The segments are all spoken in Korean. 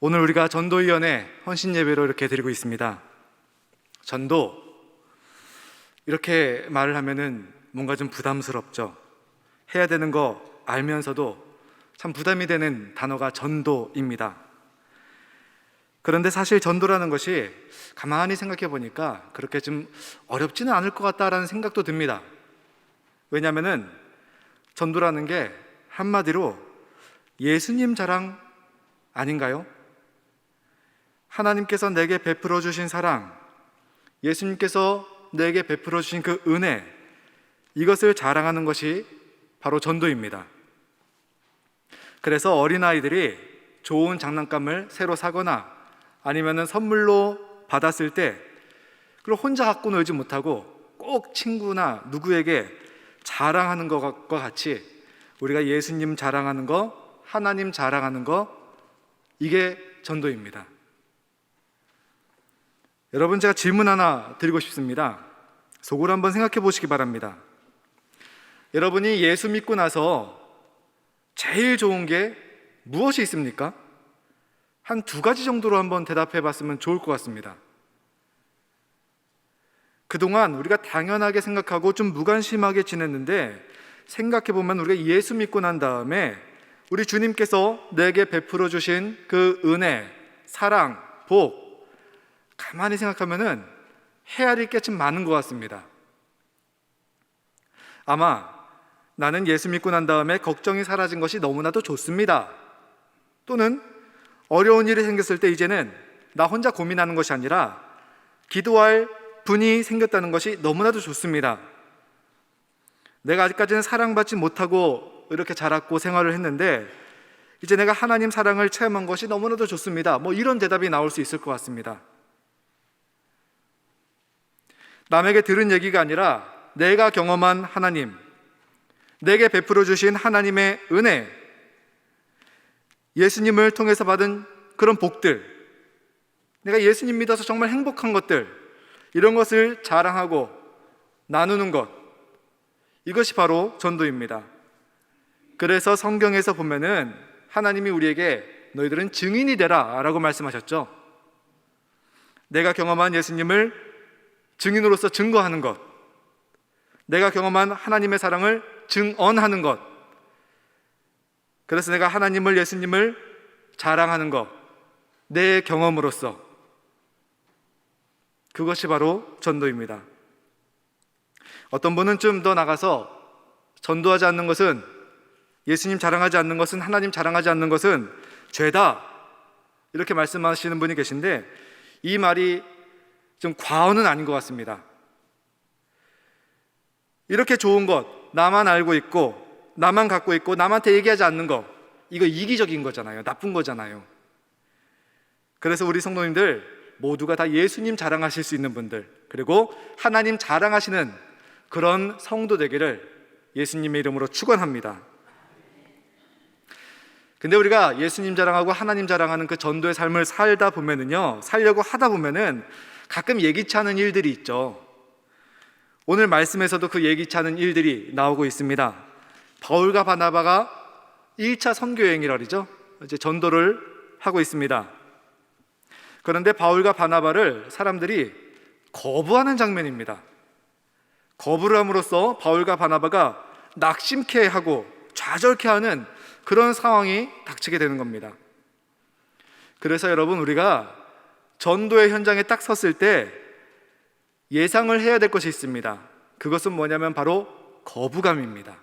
오늘 우리가 전도위원회 헌신 예배로 이렇게 드리고 있습니다. 전도 이렇게 말을 하면은 뭔가 좀 부담스럽죠. 해야 되는 거 알면서도 참 부담이 되는 단어가 전도입니다. 그런데 사실 전도라는 것이 가만히 생각해 보니까 그렇게 좀 어렵지는 않을 것 같다라는 생각도 듭니다. 왜냐하면은 전도라는 게 한마디로 예수님 자랑 아닌가요? 하나님께서 내게 베풀어 주신 사랑, 예수님께서 내게 베풀어 주신 그 은혜, 이것을 자랑하는 것이 바로 전도입니다. 그래서 어린아이들이 좋은 장난감을 새로 사거나 아니면 선물로 받았을 때 그걸 혼자 갖고 놀지 못하고 꼭 친구나 누구에게 자랑하는 것과 같이 우리가 예수님 자랑하는 거, 하나님 자랑하는 거, 이게 전도입니다. 여러분 제가 질문 하나 드리고 싶습니다. 속으로 한번 생각해 보시기 바랍니다. 여러분이 예수 믿고 나서 제일 좋은 게 무엇이 있습니까? 한 두 가지 정도로 한번 대답해 봤으면 좋을 것 같습니다. 그동안 우리가 당연하게 생각하고 좀 무관심하게 지냈는데 생각해 보면 우리가 예수 믿고 난 다음에 우리 주님께서 내게 베풀어 주신 그 은혜, 사랑, 복 가만히 생각하면은 헤아릴 게참 많은 것 같습니다. 아마 나는 예수 믿고 난 다음에 걱정이 사라진 것이 너무나도 좋습니다. 또는 어려운 일이 생겼을 때 이제는 나 혼자 고민하는 것이 아니라 기도할 분이 생겼다는 것이 너무나도 좋습니다. 내가 아직까지는 사랑받지 못하고 이렇게 자랐고 생활을 했는데 이제 내가 하나님 사랑을 체험한 것이 너무나도 좋습니다. 뭐 이런 대답이 나올 수 있을 것 같습니다. 남에게 들은 얘기가 아니라 내가 경험한 하나님, 내게 베풀어 주신 하나님의 은혜, 예수님을 통해서 받은 그런 복들, 내가 예수님 믿어서 정말 행복한 것들, 이런 것을 자랑하고 나누는 것, 이것이 바로 전도입니다. 그래서 성경에서 보면은 하나님이 우리에게 너희들은 증인이 되라 라고 말씀하셨죠. 내가 경험한 예수님을 증인으로서 증거하는 것, 내가 경험한 하나님의 사랑을 증언하는 것, 그래서 내가 하나님을 예수님을 자랑하는 것, 내 경험으로서. 그것이 바로 전도입니다. 어떤 분은 좀 더 나가서 전도하지 않는 것은 예수님 자랑하지 않는 것은 하나님 자랑하지 않는 것은 죄다. 이렇게 말씀하시는 분이 계신데 이 말이 좀 과언은 아닌 것 같습니다. 이렇게 좋은 것 나만 알고 있고 나만 갖고 있고 남한테 얘기하지 않는 것 이거 이기적인 거잖아요. 나쁜 거잖아요. 그래서 우리 성도님들 모두가 다 예수님 자랑하실 수 있는 분들 그리고 하나님 자랑하시는 그런 성도 되기를 예수님의 이름으로 축원합니다. 근데 우리가 예수님 자랑하고 하나님 자랑하는 그 전도의 삶을 살다 보면은요, 살려고 하다 보면은 가끔 예기치 않은 일들이 있죠. 오늘 말씀에서도 그 예기치 않은 일들이 나오고 있습니다. 바울과 바나바가 1차 선교 여행이라 그러죠. 이제 전도를 하고 있습니다. 그런데 바울과 바나바를 사람들이 거부하는 장면입니다. 거부를 함으로써 바울과 바나바가 낙심케 하고 좌절케 하는 그런 상황이 닥치게 되는 겁니다. 그래서 여러분 우리가 전도의 현장에 딱 섰을 때 예상을 해야 될 것이 있습니다. 그것은 뭐냐면 바로 거부감입니다.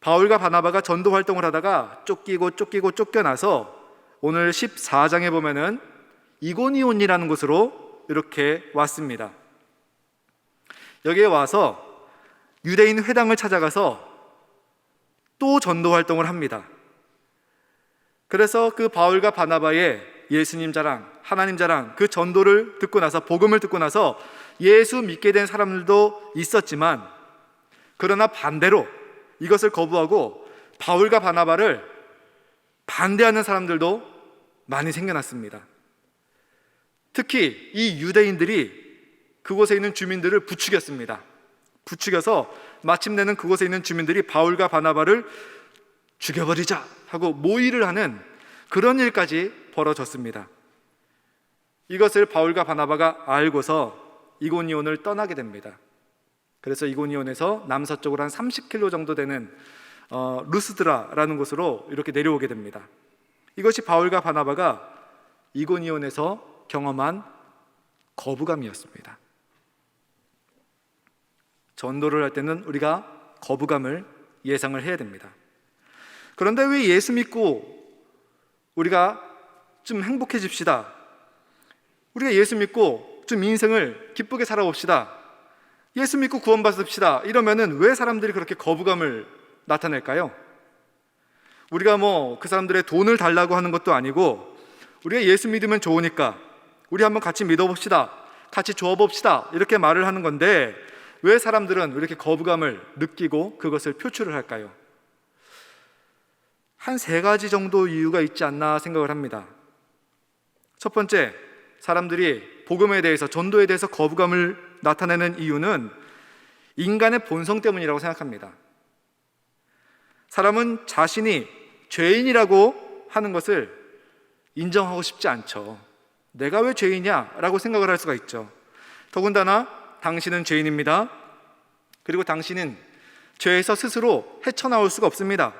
바울과 바나바가 전도 활동을 하다가 쫓기고 쫓기고 쫓겨나서 오늘 14장에 보면은 이고니온이라는 곳으로 이렇게 왔습니다. 여기에 와서 유대인 회당을 찾아가서 또 전도 활동을 합니다. 그래서 그 바울과 바나바의 예수님 자랑, 하나님 자랑, 그 전도를 듣고 나서 복음을 듣고 나서 예수 믿게 된 사람들도 있었지만 그러나 반대로 이것을 거부하고 바울과 바나바를 반대하는 사람들도 많이 생겨났습니다. 특히 이 유대인들이 그곳에 있는 주민들을 부추겼습니다. 부추겨서 마침내는 그곳에 있는 주민들이 바울과 바나바를 죽여버리자 하고 모의를 하는 그런 일까지 벌어졌습니다. 이것을 바울과 바나바가 알고서 이고니온을 떠나게 됩니다. 그래서 이고니온에서 남서쪽으로 한 30km 정도 되는 어, 루스드라라는 곳으로 이렇게 내려오게 됩니다. 이것이 바울과 바나바가 이고니온에서 경험한 거부감이었습니다. 전도를 할 때는 우리가 거부감을 예상을 해야 됩니다. 그런데 왜 예수 믿고 우리가 좀 행복해집시다. 우리가 예수 믿고 좀 인생을 기쁘게 살아봅시다. 예수 믿고 구원받읍시다. 이러면은 왜 사람들이 그렇게 거부감을 나타낼까요? 우리가 뭐 그 사람들의 돈을 달라고 하는 것도 아니고 우리가 예수 믿으면 좋으니까 우리 한번 같이 믿어봅시다. 같이 주어봅시다. 이렇게 말을 하는 건데 왜 사람들은 이렇게 거부감을 느끼고 그것을 표출을 할까요? 한 세 가지 정도 이유가 있지 않나 생각을 합니다. 첫 번째, 사람들이 복음에 대해서 전도에 대해서 거부감을 나타내는 이유는 인간의 본성 때문이라고 생각합니다. 사람은 자신이 죄인이라고 하는 것을 인정하고 싶지 않죠. 내가 왜 죄인이냐라고 생각을 할 수가 있죠. 더군다나 당신은 죄인입니다. 그리고 당신은 죄에서 스스로 헤쳐나올 수가 없습니다.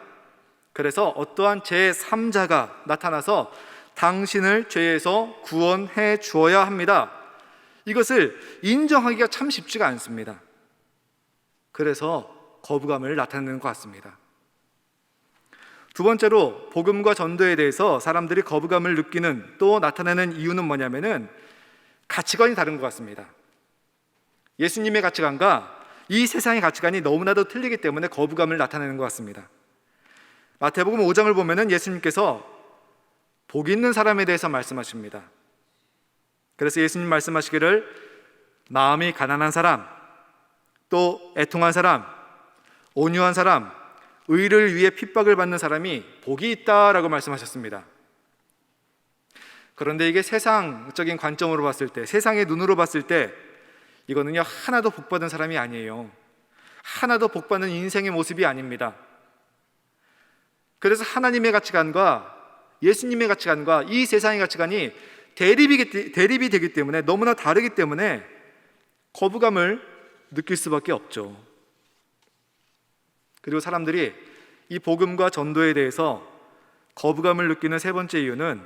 그래서 어떠한 제3자가 나타나서 당신을 죄에서 구원해 주어야 합니다. 이것을 인정하기가 참 쉽지가 않습니다. 그래서 거부감을 나타내는 것 같습니다. 두 번째로 복음과 전도에 대해서 사람들이 거부감을 느끼는 또 나타내는 이유는 뭐냐면은 가치관이 다른 것 같습니다. 예수님의 가치관과 이 세상의 가치관이 너무나도 틀리기 때문에 거부감을 나타내는 것 같습니다. 마태복음 5장을 보면은 예수님께서 복 있는 사람에 대해서 말씀하십니다. 그래서 예수님 말씀하시기를 마음이 가난한 사람, 또 애통한 사람, 온유한 사람, 의를 위해 핍박을 받는 사람이 복이 있다라고 말씀하셨습니다. 그런데 이게 세상적인 관점으로 봤을 때, 세상의 눈으로 봤을 때, 이거는요, 하나도 복받은 사람이 아니에요. 하나도 복받는 인생의 모습이 아닙니다. 그래서 하나님의 가치관과 예수님의 가치관과 이 세상의 가치관이 대립이, 대립이 되기 때문에 너무나 다르기 때문에 거부감을 느낄 수밖에 없죠. 그리고 사람들이 이 복음과 전도에 대해서 거부감을 느끼는 세 번째 이유는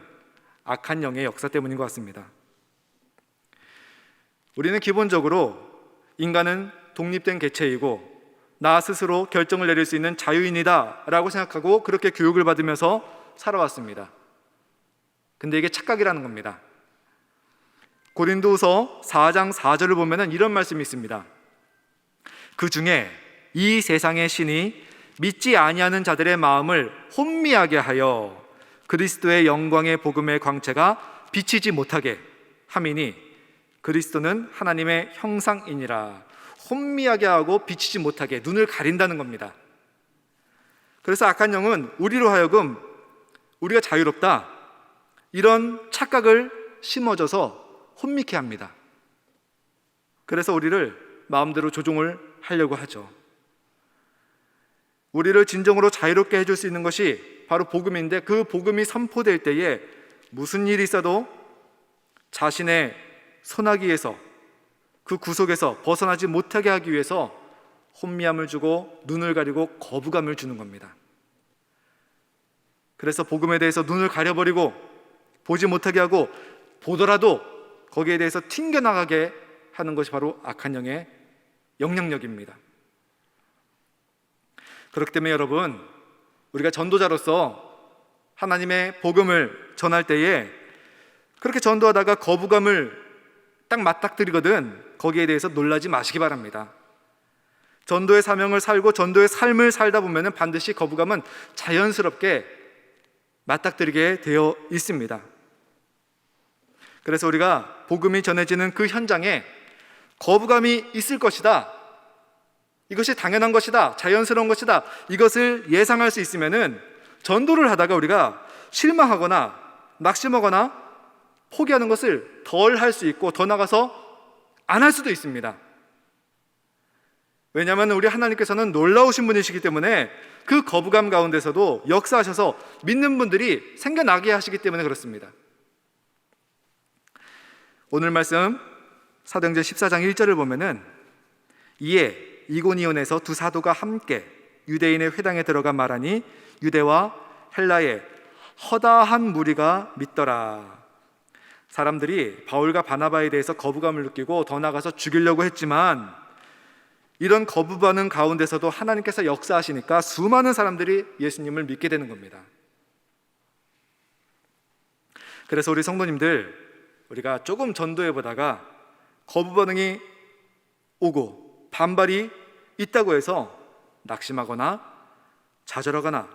악한 영의 역사 때문인 것 같습니다. 우리는 기본적으로 인간은 독립된 개체이고 나 스스로 결정을 내릴 수 있는 자유인이다라고 생각하고 그렇게 교육을 받으면서 살아왔습니다. 근데 이게 착각이라는 겁니다. 고린도서 4장 4절을 보면은 이런 말씀이 있습니다. 그 중에 이 세상의 신이 믿지 아니하는 자들의 마음을 혼미하게 하여 그리스도의 영광의 복음의 광채가 비치지 못하게 함이니 그리스도는 하나님의 형상이니라 혼미하게 하고 비치지 못하게 눈을 가린다는 겁니다. 그래서 악한 영은 우리로 하여금 우리가 자유롭다 이런 착각을 심어줘서 혼미케 합니다. 그래서 우리를 마음대로 조종을 하려고 하죠. 우리를 진정으로 자유롭게 해줄 수 있는 것이 바로 복음인데 그 복음이 선포될 때에 무슨 일이 있어도 자신의 손아귀에서 그 구속에서 벗어나지 못하게 하기 위해서 혼미함을 주고 눈을 가리고 거부감을 주는 겁니다. 그래서 복음에 대해서 눈을 가려버리고 보지 못하게 하고 보더라도 거기에 대해서 튕겨나가게 하는 것이 바로 악한 영의 영향력입니다. 그렇기 때문에 여러분, 우리가 전도자로서 하나님의 복음을 전할 때에 그렇게 전도하다가 거부감을 딱 맞닥뜨리거든 거기에 대해서 놀라지 마시기 바랍니다. 전도의 사명을 살고 전도의 삶을 살다 보면 반드시 거부감은 자연스럽게 맞닥뜨리게 되어 있습니다. 그래서 우리가 복음이 전해지는 그 현장에 거부감이 있을 것이다. 이것이 당연한 것이다. 자연스러운 것이다. 이것을 예상할 수 있으면은 전도를 하다가 우리가 실망하거나 낙심하거나 포기하는 것을 덜 할 수 있고 더 나가서 안 할 수도 있습니다. 왜냐하면 우리 하나님께서는 놀라우신 분이시기 때문에 그 거부감 가운데서도 역사하셔서 믿는 분들이 생겨나게 하시기 때문에 그렇습니다. 오늘 말씀 사도행전 14장 1절을 보면은 이에 이고니온에서 두 사도가 함께 유대인의 회당에 들어가 말하니 유대와 헬라의 허다한 무리가 믿더라. 사람들이 바울과 바나바에 대해서 거부감을 느끼고 더 나가서 죽이려고 했지만 이런 거부 반응 가운데서도 하나님께서 역사하시니까 수많은 사람들이 예수님을 믿게 되는 겁니다. 그래서 우리 성도님들 우리가 조금 전도해 보다가 거부 반응이 오고 반발이 있다고 해서 낙심하거나 좌절하거나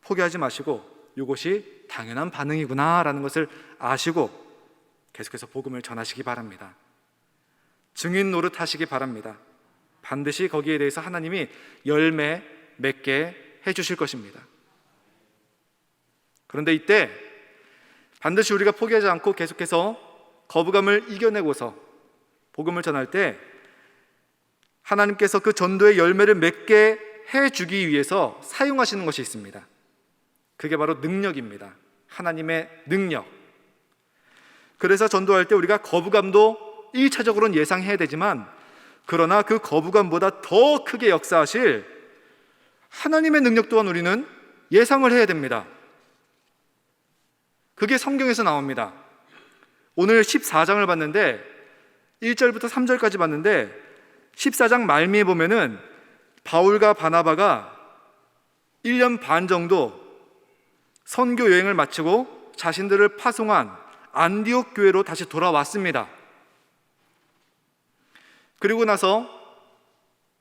포기하지 마시고 이것이 당연한 반응이구나라는 것을 아시고 계속해서 복음을 전하시기 바랍니다. 증인 노릇 하시기 바랍니다. 반드시 거기에 대해서 하나님이 열매 맺게 해 주실 것입니다. 그런데 이때 반드시 우리가 포기하지 않고 계속해서 거부감을 이겨내고서 복음을 전할 때 하나님께서 그 전도의 열매를 맺게 해 주기 위해서 사용하시는 것이 있습니다. 그게 바로 능력입니다. 하나님의 능력. 그래서 전도할 때 우리가 거부감도 1차적으로는 예상해야 되지만 그러나 그 거부감보다 더 크게 역사하실 하나님의 능력 또한 우리는 예상을 해야 됩니다. 그게 성경에서 나옵니다. 오늘 14장을 봤는데 1절부터 3절까지 봤는데 14장 말미에 보면은 바울과 바나바가 1년 반 정도 선교 여행을 마치고 자신들을 파송한 안디옥 교회로 다시 돌아왔습니다. 그리고 나서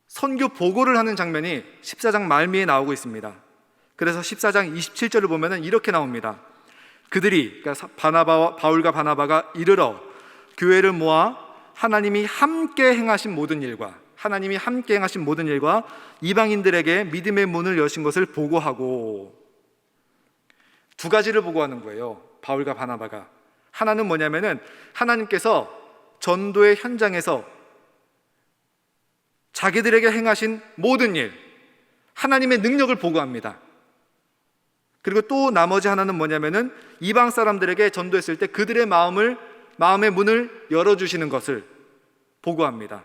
선교 보고를 하는 장면이 14장 말미에 나오고 있습니다. 그래서 14장 27절을 보면은 이렇게 나옵니다. 그들이 그러니까 바나바와 바울과 바나바가 이르러 교회를 모아 하나님이 함께 행하신 모든 일과 하나님이 함께 행하신 모든 일과 이방인들에게 믿음의 문을 여신 것을 보고하고 두 가지를 보고하는 거예요. 바울과 바나바가 하나는 뭐냐면은 하나님께서 전도의 현장에서 자기들에게 행하신 모든 일, 하나님의 능력을 보고합니다. 그리고 또 나머지 하나는 뭐냐면은 이방 사람들에게 전도했을 때 그들의 마음을 마음의 문을 열어 주시는 것을 보고합니다.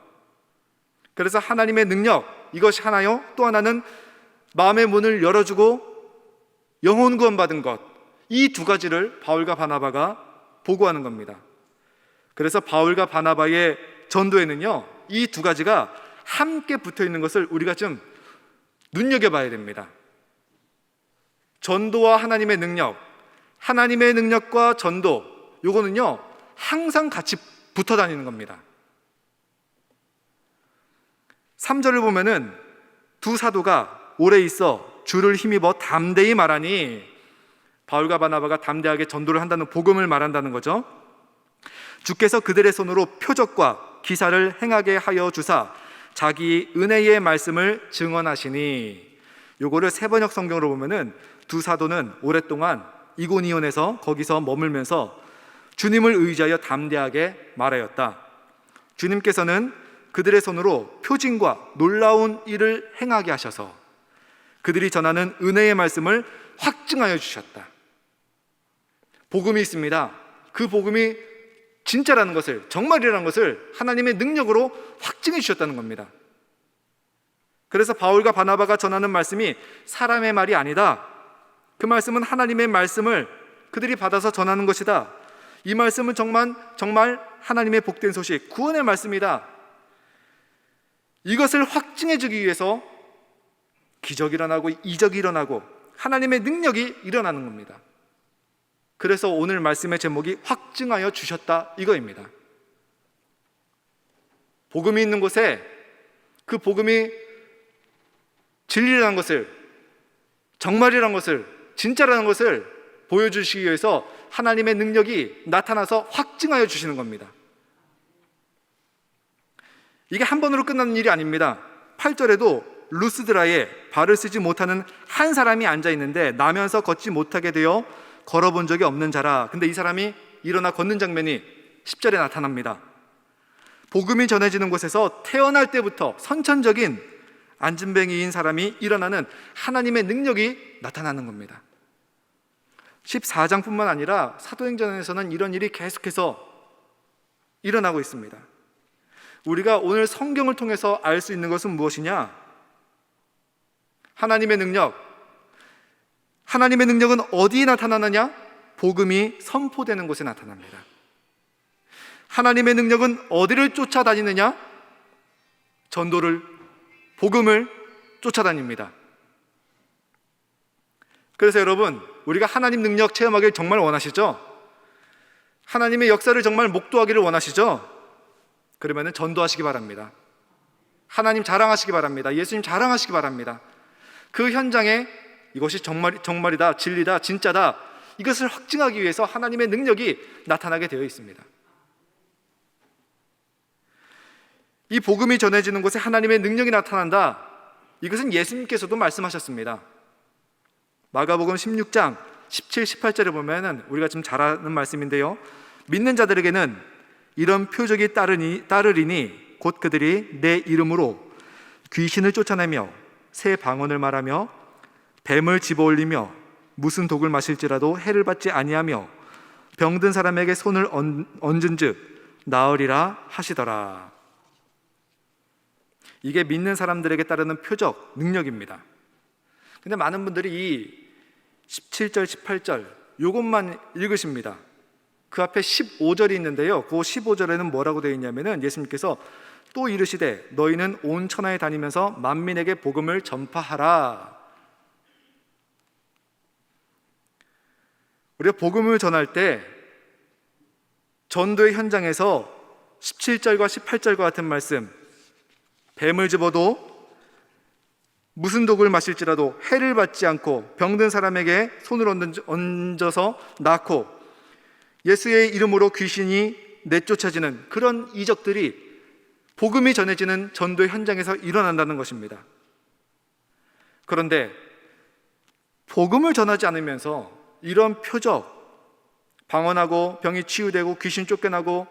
그래서 하나님의 능력 이것이 하나요. 또 하나는 마음의 문을 열어 주고 영혼 구원 받은 것. 이 두 가지를 바울과 바나바가 보고하는 겁니다. 그래서 바울과 바나바의 전도에는요. 이 두 가지가 함께 붙어 있는 것을 우리가 좀 눈여겨봐야 됩니다. 전도와 하나님의 능력, 하나님의 능력과 전도, 요거는요, 항상 같이 붙어 다니는 겁니다. 3절을 보면은 두 사도가 오래 있어 주를 힘입어 담대히 말하니 바울과 바나바가 담대하게 전도를 한다는 복음을 말한다는 거죠. 주께서 그들의 손으로 표적과 기사를 행하게 하여 주사 자기 은혜의 말씀을 증언하시니 요거를 세번역 성경으로 보면은 두 사도는 오랫동안 이고니온에서 거기서 머물면서 주님을 의지하여 담대하게 말하였다. 주님께서는 그들의 손으로 표징과 놀라운 일을 행하게 하셔서 그들이 전하는 은혜의 말씀을 확증하여 주셨다. 복음이 있습니다. 그 복음이 진짜라는 것을 정말이라는 것을 하나님의 능력으로 확증해 주셨다는 겁니다. 그래서 바울과 바나바가 전하는 말씀이 사람의 말이 아니다. 그 말씀은 하나님의 말씀을 그들이 받아서 전하는 것이다. 이 말씀은 정말 정말 하나님의 복된 소식, 구원의 말씀이다. 이것을 확증해 주기 위해서 기적이 일어나고 이적이 일어나고 하나님의 능력이 일어나는 겁니다. 그래서 오늘 말씀의 제목이 확증하여 주셨다 이거입니다. 복음이 있는 곳에 그 복음이 진리라는 것을 정말이라는 것을 진짜라는 것을 보여주시기 위해서 하나님의 능력이 나타나서 확증하여 주시는 겁니다. 이게 한 번으로 끝나는 일이 아닙니다. 8절에도 루스드라에 발을 쓰지 못하는 한 사람이 앉아 있는데 나면서 걷지 못하게 되어 걸어본 적이 없는 자라. 근데 이 사람이 일어나 걷는 장면이 10절에 나타납니다. 복음이 전해지는 곳에서 태어날 때부터 선천적인 안진뱅이인 사람이 일어나는 하나님의 능력이 나타나는 겁니다. 14장뿐만 아니라 사도행전에서는 이런 일이 계속해서 일어나고 있습니다. 우리가 오늘 성경을 통해서 알 수 있는 것은 무엇이냐? 하나님의 능력. 하나님의 능력은 어디에 나타나느냐? 복음이 선포되는 곳에 나타납니다. 하나님의 능력은 어디를 쫓아다니느냐? 전도를, 복음을 쫓아다닙니다. 그래서 여러분, 우리가 하나님 능력 체험하기를 정말 원하시죠? 하나님의 역사를 정말 목도하기를 원하시죠? 그러면 전도하시기 바랍니다. 하나님 자랑하시기 바랍니다. 예수님 자랑하시기 바랍니다. 그 현장에 이것이 정말, 정말이다, 진리다, 진짜다, 이것을 확증하기 위해서 하나님의 능력이 나타나게 되어 있습니다. 이 복음이 전해지는 곳에 하나님의 능력이 나타난다. 이것은 예수님께서도 말씀하셨습니다. 마가복음 16장 17, 18절에 보면은 우리가 지금 잘 아는 말씀인데요. 믿는 자들에게는 이런 표적이 따르니 따르리니 곧 그들이 내 이름으로 귀신을 쫓아내며 새 방언을 말하며 뱀을 집어올리며 무슨 독을 마실지라도 해를 받지 아니하며 병든 사람에게 손을 얹- 얹은즉 나으리라 하시더라. 이게 믿는 사람들에게 따르는 표적 능력입니다. 근데 많은 분들이 이 17절, 18절 요것만 읽으십니다. 그 앞에 15절이 있는데요. 그 15절에는 뭐라고 되어 있냐면은 예수님께서 또 이르시되 너희는 온 천하에 다니면서 만민에게 복음을 전파하라. 우리가 복음을 전할 때 전도의 현장에서 17절과 18절과 같은 말씀 뱀을 집어도 무슨 독을 마실지라도 해를 받지 않고 병든 사람에게 손을 얹어서 낳고 예수의 이름으로 귀신이 내쫓아지는 그런 이적들이 복음이 전해지는 전도 현장에서 일어난다는 것입니다. 그런데 복음을 전하지 않으면서 이런 표적, 방언하고 병이 치유되고 귀신 쫓겨나고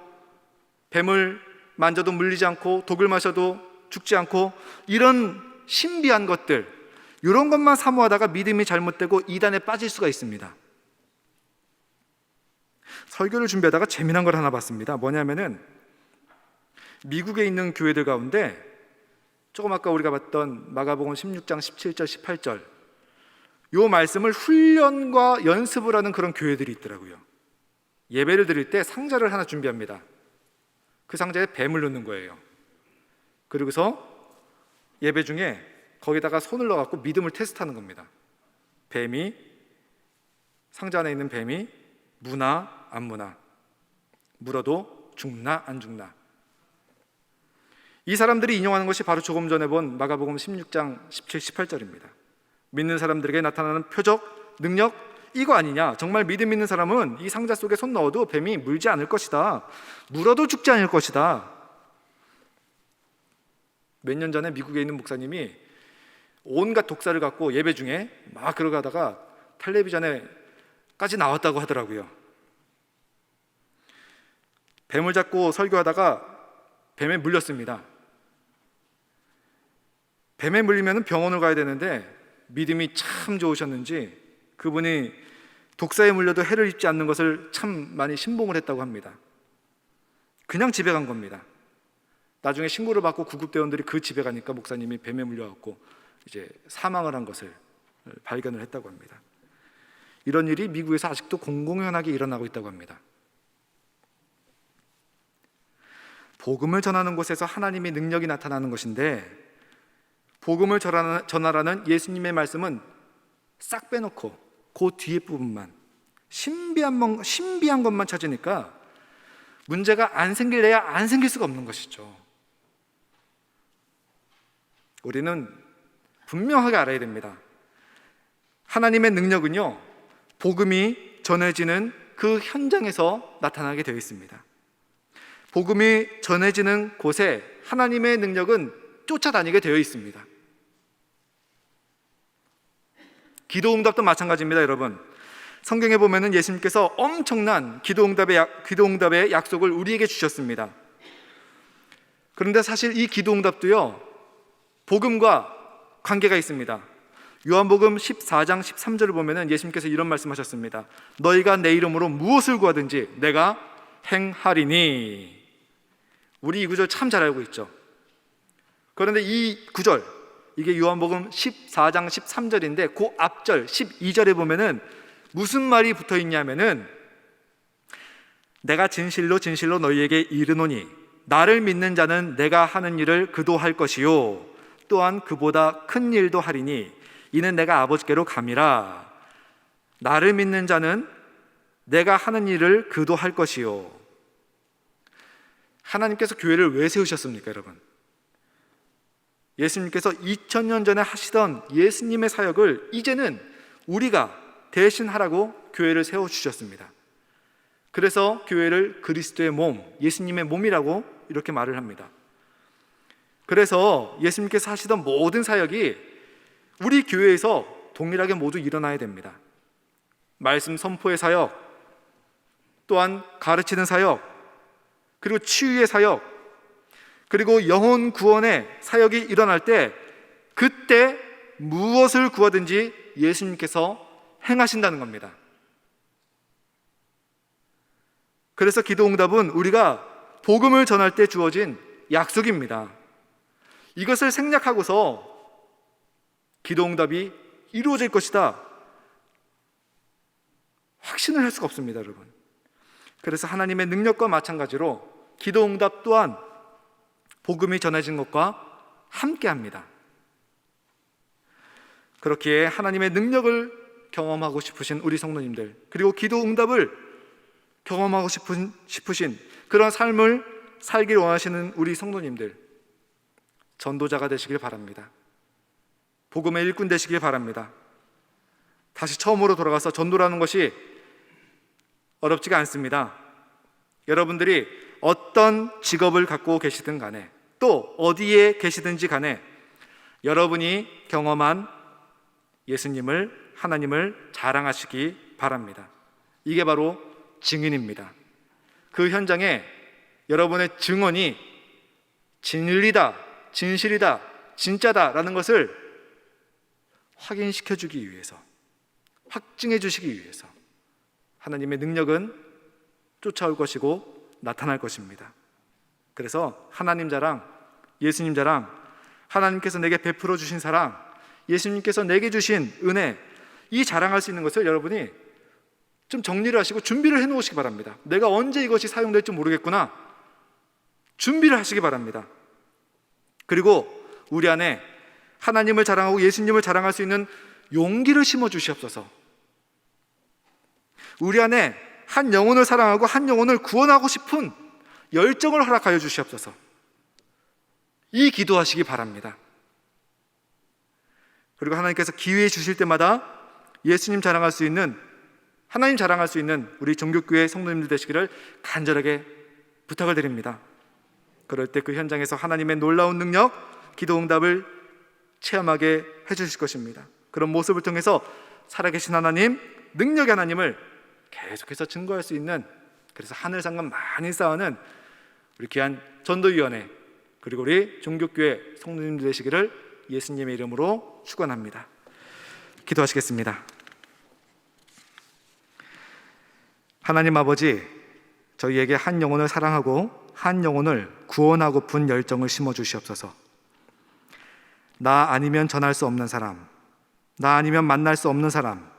뱀을 만져도 물리지 않고 독을 마셔도 죽지 않고 이런 신비한 것들 이런 것만 사모하다가 믿음이 잘못되고 이단에 빠질 수가 있습니다. 설교를 준비하다가 재미난 걸 하나 봤습니다. 뭐냐면은 미국에 있는 교회들 가운데 조금 아까 우리가 봤던 마가복음 16장 17절 18절 요 말씀을 훈련과 연습을 하는 그런 교회들이 있더라고요. 예배를 드릴 때 상자를 하나 준비합니다. 그 상자에 뱀을 넣는 거예요. 그리고서 예배 중에 거기다가 손을 넣어갖고 믿음을 테스트하는 겁니다. 뱀이 상자 안에 있는 뱀이 무나 안 무나 물어도 죽나 안 죽나 이 사람들이 인용하는 것이 바로 조금 전에 본 마가복음 16장 17, 18절입니다. 믿는 사람들에게 나타나는 표적, 능력 이거 아니냐? 정말 믿음 있는 사람은 이 상자 속에 손 넣어도 뱀이 물지 않을 것이다. 물어도 죽지 않을 것이다. 몇 년 전에 미국에 있는 목사님이 온갖 독사를 갖고 예배 중에 막 그러가다가 텔레비전에까지 나왔다고 하더라고요. 뱀을 잡고 설교하다가 뱀에 물렸습니다. 뱀에 물리면 병원을 가야 되는데 믿음이 참 좋으셨는지 그분이 독사에 물려도 해를 입지 않는 것을 참 많이 신봉을 했다고 합니다. 그냥 집에 간 겁니다. 나중에 신고를 받고 구급대원들이 그 집에 가니까 목사님이 뱀에 물려갖고 이제 사망을 한 것을 발견을 했다고 합니다. 이런 일이 미국에서 아직도 공공연하게 일어나고 있다고 합니다. 복음을 전하는 곳에서 하나님의 능력이 나타나는 것인데 복음을 전하라는- 예수님의 말씀은 싹 빼놓고 그 뒤에 부분만 신비한, 신비한 것만 찾으니까 문제가 안 생길래야 안 생길 수가 없는 것이죠. 우리는 분명하게 알아야 됩니다. 하나님의 능력은요, 복음이 전해지는 그 현장에서 나타나게 되어 있습니다. 복음이 전해지는 곳에 하나님의 능력은 쫓아다니게 되어 있습니다. 기도 응답도 마찬가지입니다, 여러분. 성경에 보면은 예수님께서 엄청난 기도 응답의 약, 기도 응답의 약속을 우리에게 주셨습니다. 그런데 사실 이 기도 응답도요, 복음과 관계가 있습니다. 요한복음 14장 13절을 보면은 예수님께서 이런 말씀하셨습니다. 너희가 내 이름으로 무엇을 구하든지 내가 행하리니. 우리 이 구절 참 잘 알고 있죠. 그런데 이 구절 이게 요한복음 14장 13절인데 그 앞절 12절에 보면은 무슨 말이 붙어 있냐면은 내가 진실로 진실로 너희에게 이르노니 나를 믿는 자는 내가 하는 일을 그도 할 것이요. 또한 그보다 큰 일도 하리니 이는 내가 아버지께로 감이라. 나를 믿는 자는 내가 하는 일을 그도 할 것이요. 하나님께서 교회를 왜 세우셨습니까, 여러분? 예수님께서 2000년 전에 하시던 예수님의 사역을 이제는 우리가 대신 하라고 교회를 세워 주셨습니다. 그래서 교회를 그리스도의 몸, 예수님의 몸이라고 이렇게 말을 합니다. 그래서 예수님께서 하시던 모든 사역이 우리 교회에서 동일하게 모두 일어나야 됩니다. 말씀 선포의 사역, 또한 가르치는 사역, 그리고 치유의 사역, 그리고 영혼 구원의 사역이 일어날 때 그때 무엇을 구하든지 예수님께서 행하신다는 겁니다. 그래서 기도 응답은 우리가 복음을 전할 때 주어진 약속입니다. 이것을 생략하고서 기도 응답이 이루어질 것이다. 확신을 할 수가 없습니다, 여러분. 그래서 하나님의 능력과 마찬가지로 기도 응답 또한 복음이 전해진 것과 함께 합니다. 그렇기에 하나님의 능력을 경험하고 싶으신 우리 성도님들, 그리고 기도 응답을 경험하고 싶은, 싶으신 그런 삶을 살길 원하시는 우리 성도님들, 전도자가 되시길 바랍니다. 복음의 일꾼 되시길 바랍니다. 다시 처음으로 돌아가서 전도라는 것이 어렵지가 않습니다. 여러분들이 어떤 직업을 갖고 계시든 간에 또 어디에 계시든지 간에 여러분이 경험한 예수님을 하나님을 자랑하시기 바랍니다. 이게 바로 증인입니다. 그 현장에 여러분의 증언이 진리다, 진실이다, 진짜다라는 것을 확인시켜 주기 위해서, 확증해 주시기 위해서 하나님의 능력은 쫓아올 것이고 나타날 것입니다. 그래서 하나님 자랑, 예수님 자랑, 하나님께서 내게 베풀어 주신 사랑, 예수님께서 내게 주신 은혜, 이 자랑할 수 있는 것을 여러분이 좀 정리를 하시고 준비를 해 놓으시기 바랍니다. 내가 언제 이것이 사용될지 모르겠구나. 준비를 하시기 바랍니다. 그리고 우리 안에 하나님을 자랑하고 예수님을 자랑할 수 있는 용기를 심어 주시옵소서. 우리 안에 한 영혼을 사랑하고 한 영혼을 구원하고 싶은 열정을 허락하여 주시옵소서. 이 기도하시기 바랍니다. 그리고 하나님께서 기회 주실 때마다 예수님 자랑할 수 있는 하나님 자랑할 수 있는 우리 종교교회 성도님들 되시기를 간절하게 부탁을 드립니다. 그럴 때 그 현장에서 하나님의 놀라운 능력, 기도 응답을 체험하게 해 주실 것입니다. 그런 모습을 통해서 살아계신 하나님, 능력의 하나님을 계속해서 증거할 수 있는 그래서 하늘 상관 많이 쌓아는 우리 귀한 전도위원회 그리고 우리 종교교회 성도님들 되시기를 예수님의 이름으로 축원합니다. 기도하시겠습니다. 하나님 아버지, 저희에게 한 영혼을 사랑하고 한 영혼을 구원하고픈 열정을 심어 주시옵소서. 나 아니면 전할 수 없는 사람, 나 아니면 만날 수 없는 사람,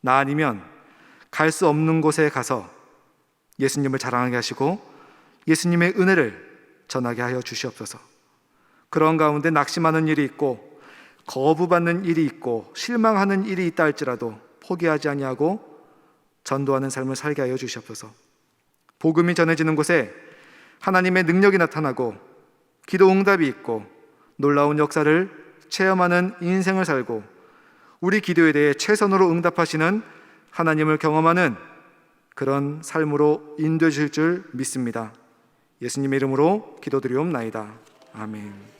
나 아니면 갈 수 없는 곳에 가서 예수님을 자랑하게 하시고 예수님의 은혜를 전하게 하여 주시옵소서. 그런 가운데 낙심하는 일이 있고 거부받는 일이 있고 실망하는 일이 있다 할지라도 포기하지 아니하고 전도하는 삶을 살게 하여 주시옵소서. 복음이 전해지는 곳에 하나님의 능력이 나타나고 기도 응답이 있고 놀라운 역사를 체험하는 인생을 살고 우리 기도에 대해 최선으로 응답하시는 하나님을 경험하는 그런 삶으로 인도해 주실 줄 믿습니다. 예수님의 이름으로 기도드리옵나이다. 아멘.